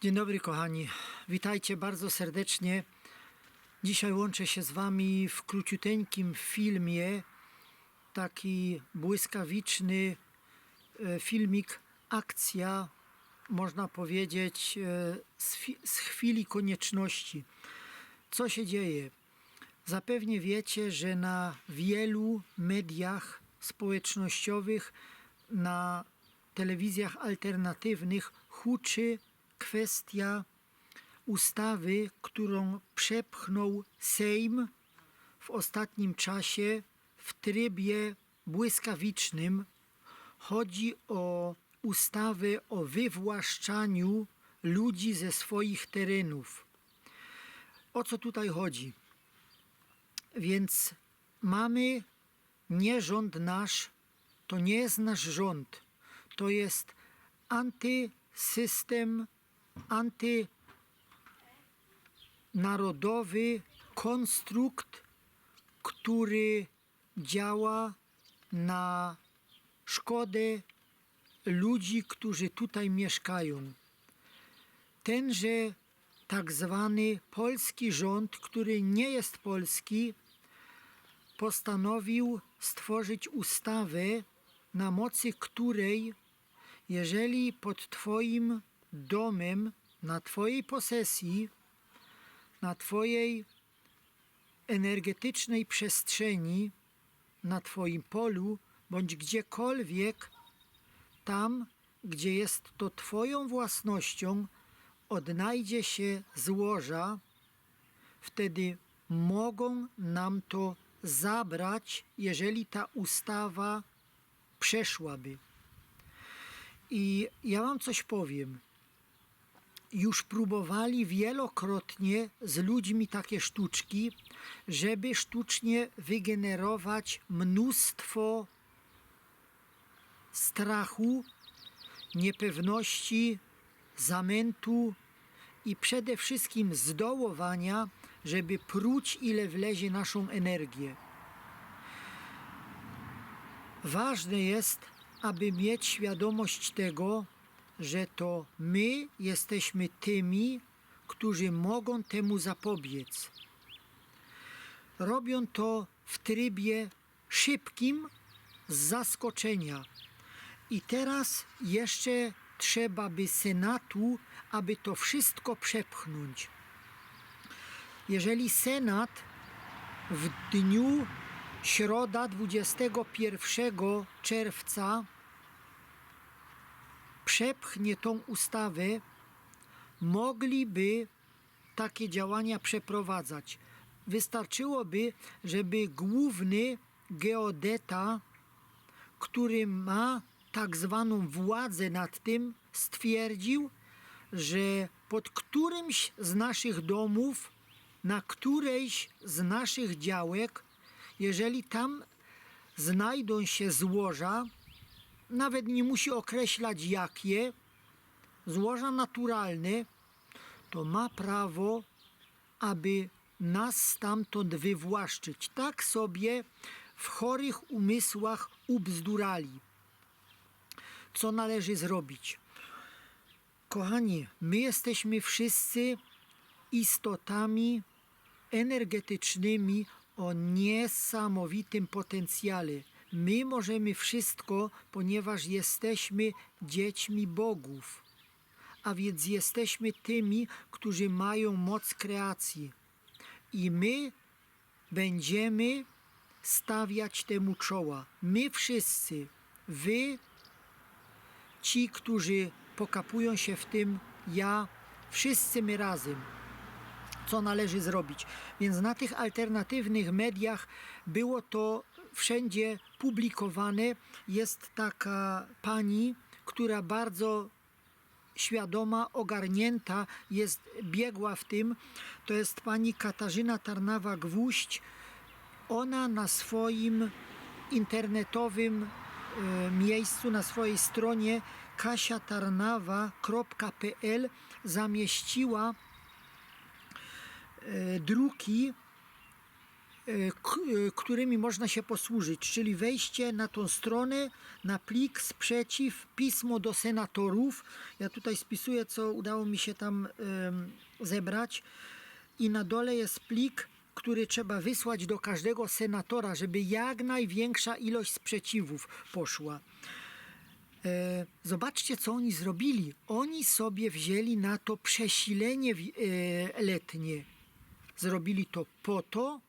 Dzień dobry, kochani. Witajcie bardzo serdecznie. Dzisiaj łączę się z Wami w króciuteńkim filmie. Taki błyskawiczny e, filmik, akcja, można powiedzieć, e, z, chwili konieczności. Co się dzieje? Zapewnie wiecie, że na wielu mediach społecznościowych, na telewizjach alternatywnych huczy kwestia ustawy, którą przepchnął Sejm w ostatnim czasie w trybie błyskawicznym. Chodzi o ustawę o wywłaszczaniu ludzi ze swoich terenów. O co tutaj chodzi? Więc mamy nie rząd nasz, to nie jest nasz rząd, to jest antysystem, antynarodowy konstrukt, który działa na szkodę ludzi, którzy tutaj mieszkają. Tenże tak zwany polski rząd, który nie jest polski, postanowił stworzyć ustawę, na mocy której, jeżeli pod Twoim domem, na Twojej posesji, na Twojej energetycznej przestrzeni, na Twoim polu, bądź gdziekolwiek, tam, gdzie jest to Twoją własnością, odnajdzie się złoża, wtedy mogą nam to zabrać, jeżeli ta ustawa przeszłaby. I ja Wam coś powiem. Już próbowali wielokrotnie z ludźmi takie sztuczki, żeby sztucznie wygenerować mnóstwo strachu, niepewności, zamętu i przede wszystkim zdołowania, żeby pruć ile wlezie naszą energię. Ważne jest, aby mieć świadomość tego, że to my jesteśmy tymi, którzy mogą temu zapobiec. Robią to w trybie szybkim z zaskoczenia. I teraz jeszcze trzeba by Senatu, aby to wszystko przepchnąć. Jeżeli Senat w dniu środa 21 czerwca przepchnie tą ustawę, mogliby takie działania przeprowadzać. Wystarczyłoby, żeby główny geodeta, który ma tak zwaną władzę nad tym, stwierdził, że pod którymś z naszych domów, na którejś z naszych działek, jeżeli tam znajdą się złoża, nawet nie musi określać jakie, złoża naturalne, to ma prawo, aby nas stamtąd wywłaszczyć. Tak sobie w chorych umysłach ubzdurali. Co należy zrobić? Kochani, my jesteśmy wszyscy istotami energetycznymi o niesamowitym potencjale. My możemy wszystko, ponieważ jesteśmy dziećmi bogów, a więc jesteśmy tymi, którzy mają moc kreacji. I my będziemy stawiać temu czoła. My wszyscy, wy, ci, którzy pokapują się w tym, ja, wszyscy my razem co należy zrobić. Więc na tych alternatywnych mediach było to wszędzie publikowane. Jest taka pani, która bardzo świadoma, ogarnięta jest, biegła w tym. To jest pani Katarzyna Tarnawa-Gwóźdź. Ona na swoim internetowym e, miejscu, na swojej stronie kasiatarnawa.pl zamieściła e, druki którymi można się posłużyć, czyli wejście na tą stronę, na plik sprzeciw, pismo do senatorów. Ja tutaj spisuję, co udało mi się tam zebrać. I na dole jest plik, który trzeba wysłać do każdego senatora, żeby jak największa ilość sprzeciwów poszła. E, Zobaczcie, co oni zrobili. Oni sobie wzięli na to przesilenie e, letnie. Zrobili to po to,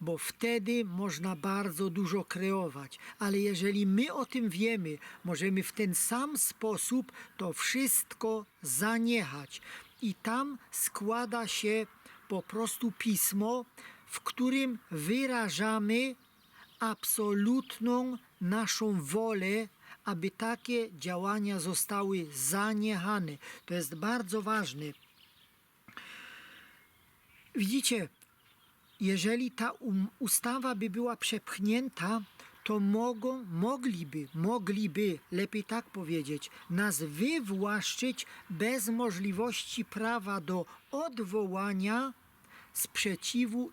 bo wtedy można bardzo dużo kreować. Ale jeżeli my o tym wiemy, możemy w ten sam sposób to wszystko zaniechać. I tam składa się po prostu pismo, w którym wyrażamy absolutną naszą wolę, aby takie działania zostały zaniechane. To jest bardzo ważne. Widzicie, jeżeli ta um, ustawa by była przepchnięta, to mogą, mogliby, mogliby, lepiej tak powiedzieć, nas wywłaszczyć bez możliwości prawa do odwołania sprzeciwu,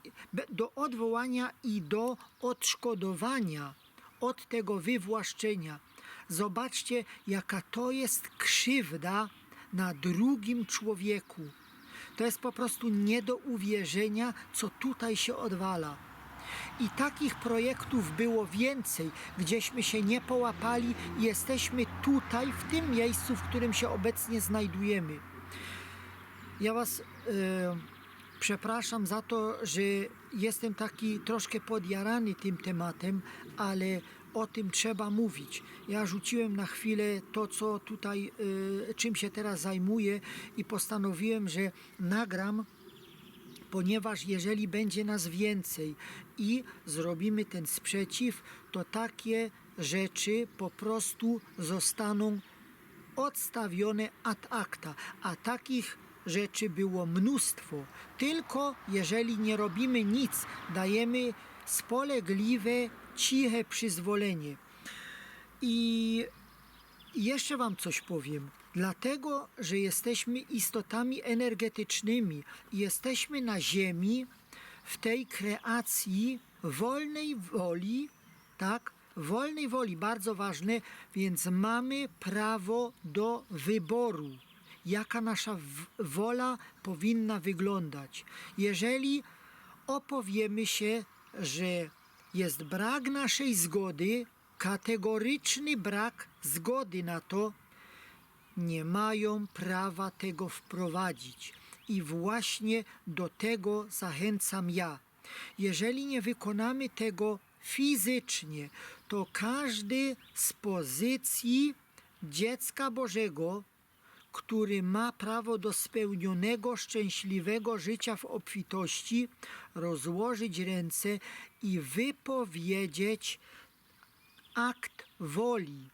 do odwołania i do odszkodowania od tego wywłaszczenia. Zobaczcie, jaka to jest krzywda na drugim człowieku. To jest po prostu nie do uwierzenia, co tutaj się odwala. I takich projektów było więcej, gdzieśmy się nie połapali i jesteśmy tutaj, w tym miejscu, w którym się obecnie znajdujemy. Ja Was e, przepraszam za to, że jestem taki troszkę podjarany tym tematem, ale o tym trzeba mówić. Ja rzuciłem na chwilę to, co tutaj, e, czym się teraz zajmuję i postanowiłem, że nagram ponieważ jeżeli będzie nas więcej i zrobimy ten sprzeciw, to takie rzeczy po prostu zostaną odstawione ad acta, a takich rzeczy było mnóstwo. Tylko jeżeli nie robimy nic, dajemy spolegliwe, ciche przyzwolenie. I jeszcze Wam coś powiem. Dlatego, że jesteśmy istotami energetycznymi jesteśmy na Ziemi w tej kreacji wolnej woli, tak? Wolnej woli, bardzo ważne, więc mamy prawo do wyboru, jaka nasza wola powinna wyglądać. Jeżeli opowiemy się, że jest brak naszej zgody, kategoryczny brak zgody na to, nie mają prawa tego wprowadzić. I właśnie do tego zachęcam ja. Jeżeli nie wykonamy tego fizycznie, to każdy z pozycji dziecka Bożego, który ma prawo do spełnionego, szczęśliwego życia w obfitości, rozłożyć ręce i wypowiedzieć akt woli.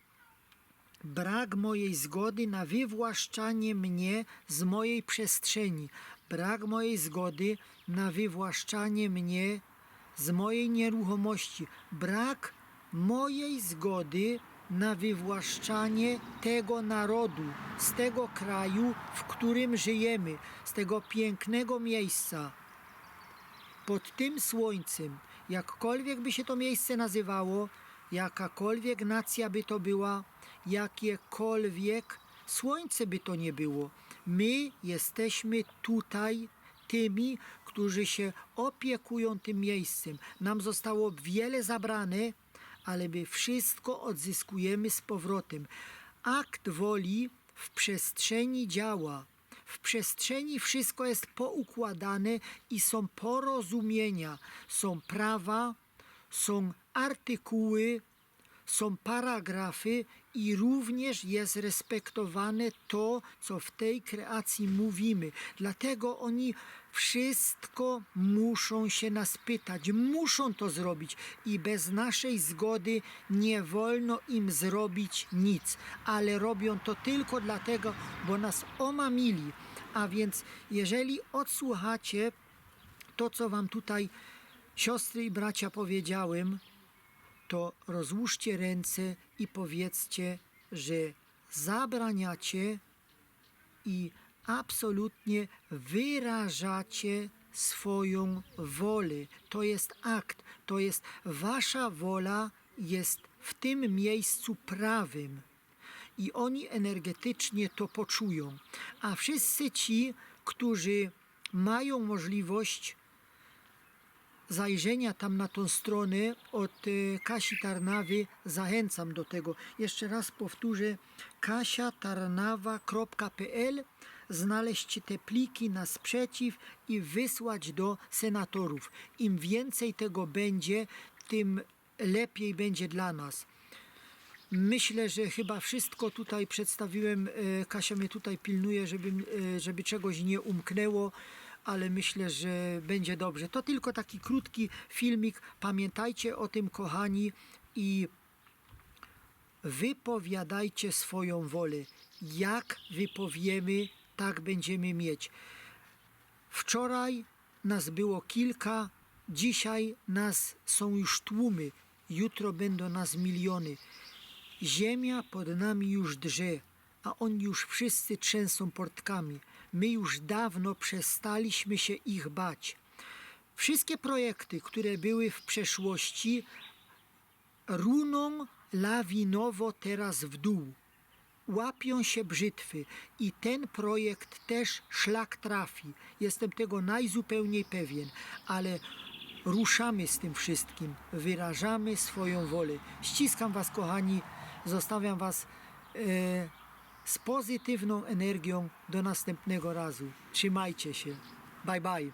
Brak mojej zgody na wywłaszczanie mnie z mojej przestrzeni, brak mojej zgody na wywłaszczanie mnie z mojej nieruchomości, brak mojej zgody na wywłaszczanie tego narodu, z tego kraju, w którym żyjemy, z tego pięknego miejsca pod tym słońcem, jakkolwiek by się to miejsce nazywało, jakakolwiek nacja by to była, jakiekolwiek słońce by to nie było, my jesteśmy tutaj tymi, którzy się opiekują tym miejscem. Nam zostało wiele zabrane, ale my wszystko odzyskujemy z powrotem. Akt woli w przestrzeni działa. W przestrzeni wszystko jest poukładane i są porozumienia, są prawa, są artykuły, są paragrafy i również jest respektowane to, co w tej kreacji mówimy. Dlatego oni wszystko muszą się nas pytać, muszą to zrobić i bez naszej zgody nie wolno im zrobić nic, ale robią to tylko dlatego, bo nas omamili. A więc jeżeli odsłuchacie to, co wam tutaj siostry i bracia powiedziałem, to rozłóżcie ręce i powiedzcie, że zabraniacie i absolutnie wyrażacie swoją wolę. To jest akt, to jest wasza wola jest w tym miejscu prawym. I oni energetycznie to poczują. A wszyscy ci, którzy mają możliwość zajrzenia tam na tą stronę od e, Kasi Tarnawy zachęcam do tego. Jeszcze raz powtórzę kasiatarnawa.pl znaleźć te pliki na sprzeciw i wysłać do senatorów. Im więcej tego będzie, tym lepiej będzie dla nas. Myślę, że chyba wszystko tutaj przedstawiłem. E, Kasia mnie tutaj pilnuje, żeby, e, żeby czegoś nie umknęło, ale myślę, że będzie dobrze. To tylko taki krótki filmik. Pamiętajcie o tym, kochani, i wypowiadajcie swoją wolę. Jak wypowiemy, tak będziemy mieć. Wczoraj nas było kilka, dzisiaj nas są już tłumy, jutro będą nas miliony. Ziemia pod nami już drże, a oni już wszyscy trzęsą portkami. My już dawno przestaliśmy się ich bać. Wszystkie projekty, które były w przeszłości, runą lawinowo teraz w dół. Łapią się brzytwy i ten projekt też szlak trafi. Jestem tego najzupełniej pewien, ale ruszamy z tym wszystkim, wyrażamy swoją wolę. Ściskam Was, kochani, zostawiam Was e, z pozytywną energią do następnego razu. Trzymajcie się. Bye bye.